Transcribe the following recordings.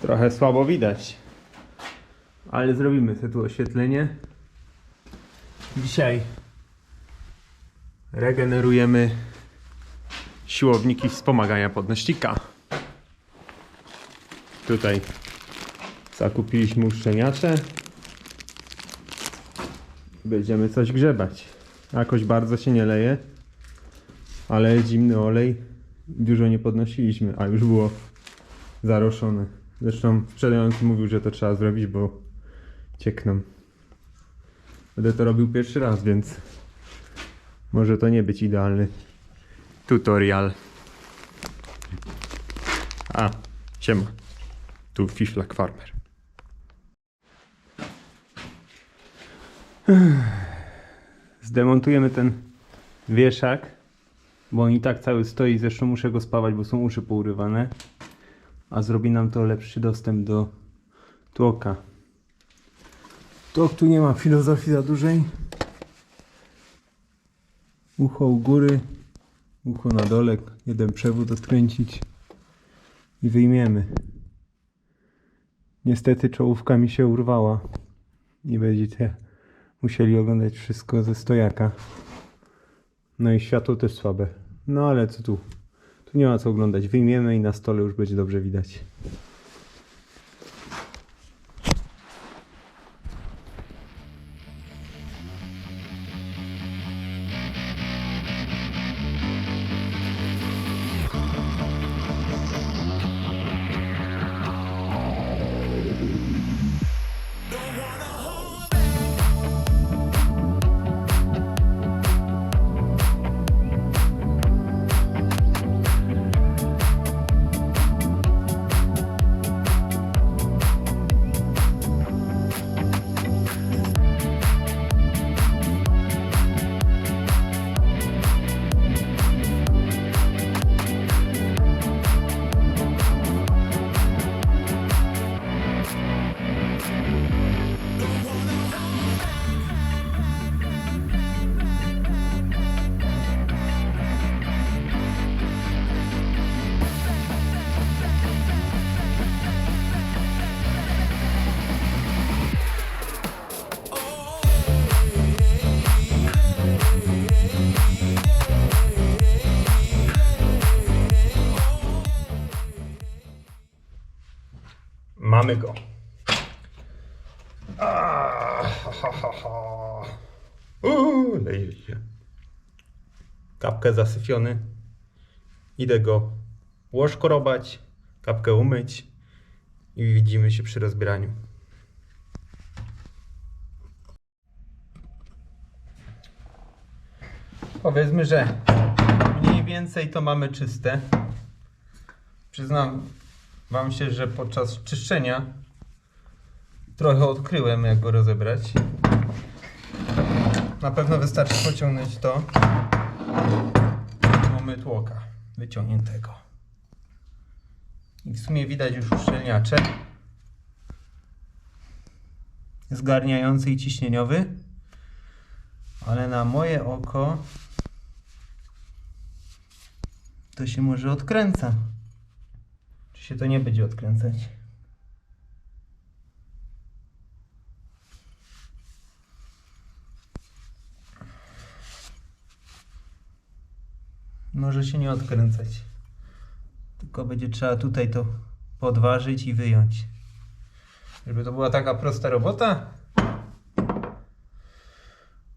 Trochę słabo widać. Ale zrobimy sobie tu oświetlenie. Dzisiaj regenerujemy siłowniki wspomagania podnośnika. Tutaj zakupiliśmy uszczelniacze. Będziemy coś grzebać. Jakoś bardzo się nie leje, ale zimny olej dużo nie podnosiliśmy, a już było zaroszone. Zresztą sprzedający mówił, że to trzeba zrobić, bo ciekną. Będę to robił pierwszy raz, więc może to nie być idealny tutorial. A, siema. Tu Fishlock Farmer. Zdemontujemy ten wieszak, bo on i tak cały stoi, zresztą muszę go spawać, bo są uszy pourywane. A zrobi nam to lepszy dostęp do tłoka. Tłok tu nie ma filozofii za dużej. Ucho u góry, ucho na dole, jeden przewód odkręcić i wyjmiemy. Niestety czołówka mi się urwała i będziecie musieli oglądać wszystko ze stojaka. No i światło też słabe. No ale co tu? Tu nie ma co oglądać. Wyjmiemy i na stole już będzie dobrze widać. Mamy go. Leje się. Kapkę zasyfiony. Idę go łożkorobać, kapkę umyć i widzimy się przy rozbieraniu. Powiedzmy, że mniej więcej to mamy czyste. Przyznam Wam się, że podczas czyszczenia trochę odkryłem, jak go rozebrać. Na pewno wystarczy pociągnąć to. Mamy tłoka wyciągniętego. I w sumie widać już uszczelniacze. Zgarniający i ciśnieniowy. Ale na moje oko to się może odkręca. Się to nie będzie odkręcać? Może się nie odkręcać. Tylko będzie trzeba tutaj to podważyć i wyjąć. Żeby to była taka prosta robota.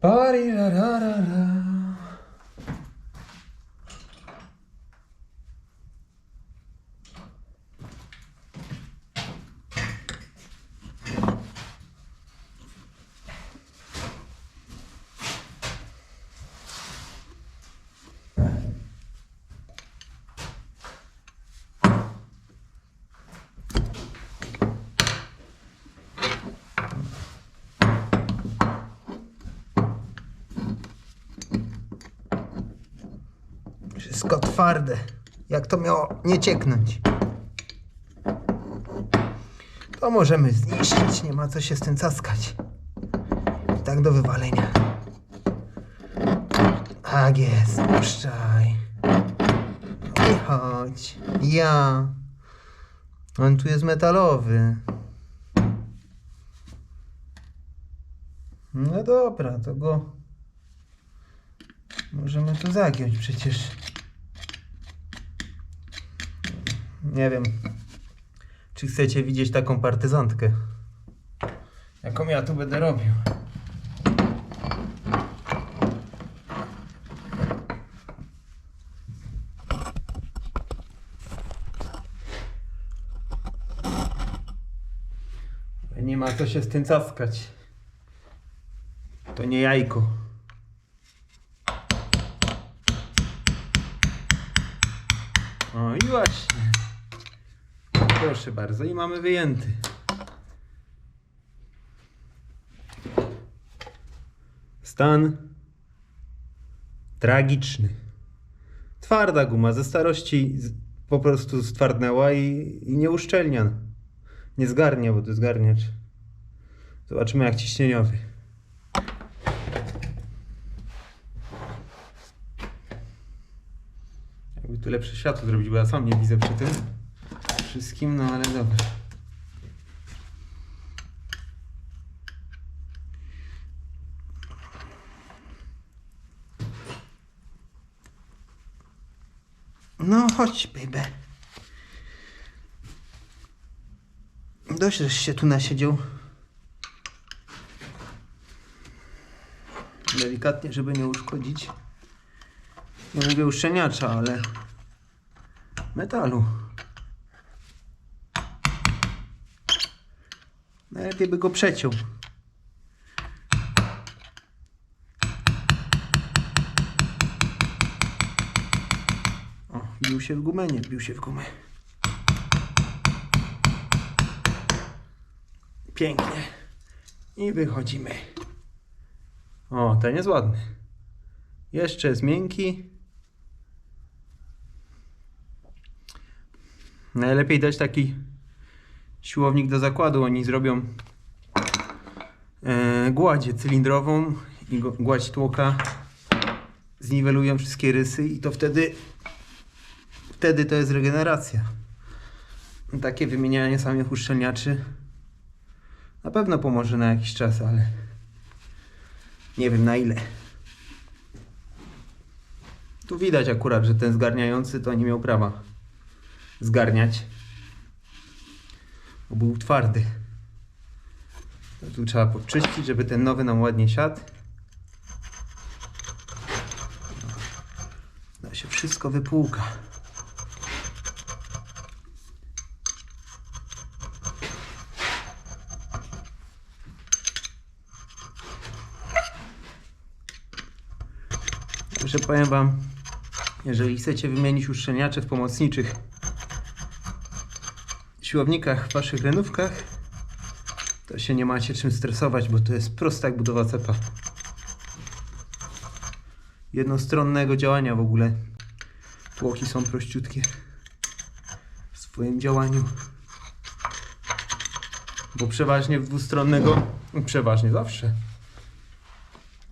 Parirararara. Wszystko twarde. Jak to miało nie cieknąć? To możemy zniszczyć, nie ma co się z tym caskać. I tak do wywalenia. Tak jest, puszczaj. I chodź. Ja. On tu jest metalowy. No dobra, to go możemy tu zagiąć przecież. Nie wiem, czy chcecie widzieć taką partyzantkę. Jaką ja tu będę robił. Nie ma co się z tym caskać. To nie jajko. O i właśnie. Proszę bardzo, i mamy wyjęty. Stan tragiczny. Twarda guma ze starości po prostu stwardnęła i, i nie uszczelnia. Nie zgarnia, bo to jest zgarniacz. Zobaczymy jak ciśnieniowy. Jakby tu lepsze światło zrobić, bo ja sam nie widzę przy tym wszystkim, no ale dobra. No chodź, baby. Dość, żeś się tu nasiedział. Delikatnie, żeby nie uszkodzić. Nie mówię uszczelniacza, ale metalu. Najlepiej by go przeciął. O, bił się w gumę, nie bił się w gumę. Pięknie. I wychodzimy. O, ten jest ładny. Jeszcze jest miękki. Najlepiej dać taki siłownik do zakładu. Oni zrobią e, gładzie cylindrową i gładź tłoka. Zniwelują wszystkie rysy i to wtedy wtedy to jest regeneracja. Takie wymienianie samych uszczelniaczy na pewno pomoże na jakiś czas, ale nie wiem na ile. Tu widać akurat, że ten zgarniający to nie miał prawa zgarniać. Bo był twardy. Tu trzeba podczyścić, żeby ten nowy nam ładnie siadł. Da się wszystko wypłuka. Także powiem Wam, jeżeli chcecie wymienić uszczelniacze w pomocniczych siłownikach w Waszych renówkach, to się nie macie czym stresować, bo to jest prosta jak budowa cepa. Jednostronnego działania w ogóle. Tłoki są prościutkie w swoim działaniu. Bo przeważnie w dwustronnego, przeważnie zawsze,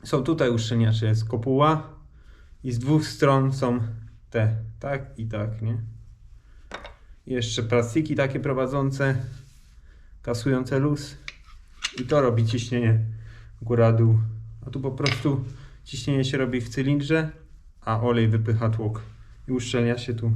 są tutaj uszczelniacze. Jest kopuła i z dwóch stron są te, tak i tak, nie? Jeszcze plastiki takie prowadzące, kasujące luz. I to robi ciśnienie góra-dół. A tu po prostu ciśnienie się robi w cylindrze, a olej wypycha tłok i uszczelnia się tu.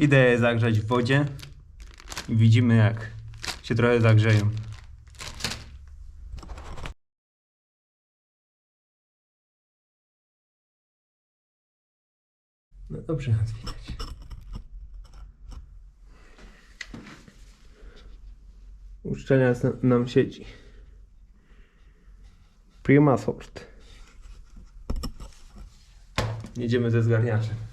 Idę je zagrzać w wodzie i widzimy jak się trochę zagrzeją. No dobrze nas widać. Uszczelniacz na- nam siedzi. Prima sort. Jedziemy ze zgarniaczem.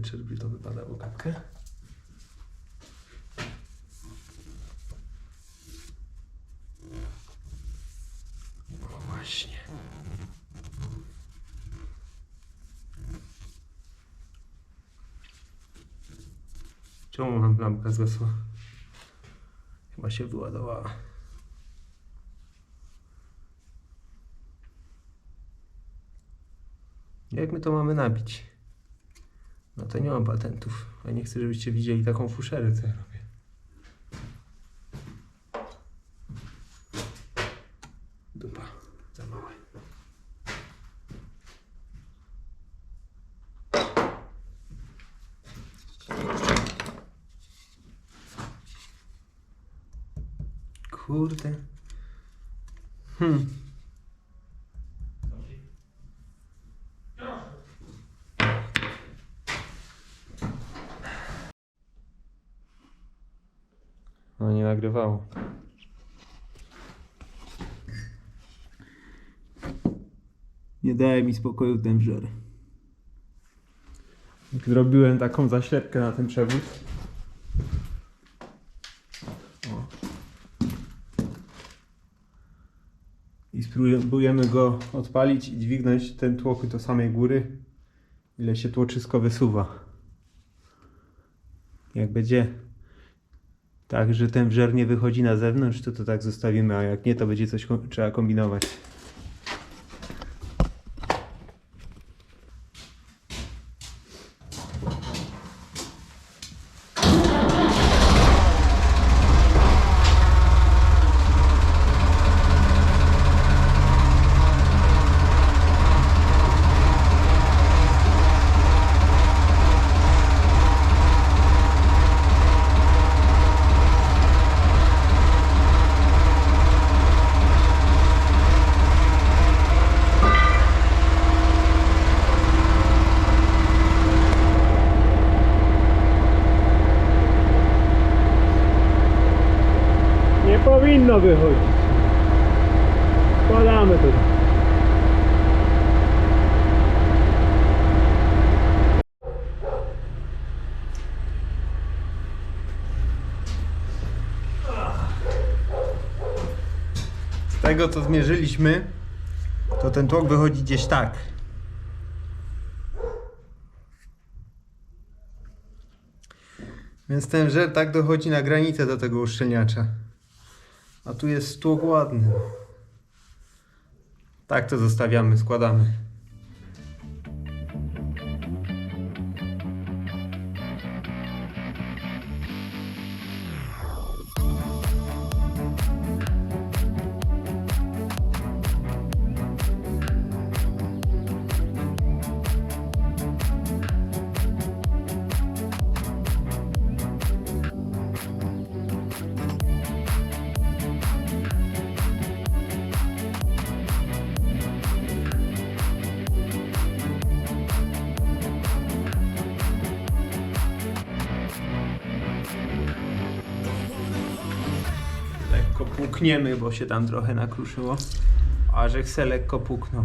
Wyczerpi to wypada o kapkę. O właśnie. Czemu mam lampka zgasła? Chyba się wyładowała. Jak my to mamy nabić? No to nie mam patentów. A nie chcę, żebyście widzieli taką fuszerę, co ja robię. Dupa, za małe. Kurde. Hmm. No nie nagrywało. Nie daje mi spokoju ten żer. Zrobiłem taką zaślepkę na ten przewód. O. I spróbujemy go odpalić i dźwignąć ten tłok do samej góry. Ile się tłoczysko wysuwa. Jak będzie tak, że ten wżer nie wychodzi na zewnątrz, to to tak zostawimy, a jak nie, to będzie coś trzeba kombinować. Nie powinno wychodzić. Składamy to. Z tego co zmierzyliśmy, to ten tłok wychodzi gdzieś tak. Więc ten tak dochodzi na granicę do tego uszczelniacza. A tu jest tłok ładny. Tak to zostawiamy, składamy. Pukniemy, bo się tam trochę nakruszyło. A że chcę lekko puknął.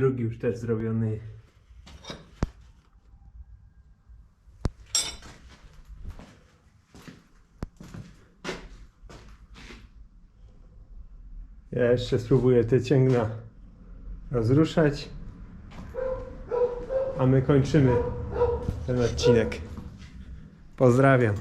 Drugi już też zrobiony. Ja jeszcze spróbuję te cięgna rozruszać. A my kończymy ten odcinek. Pozdrawiam.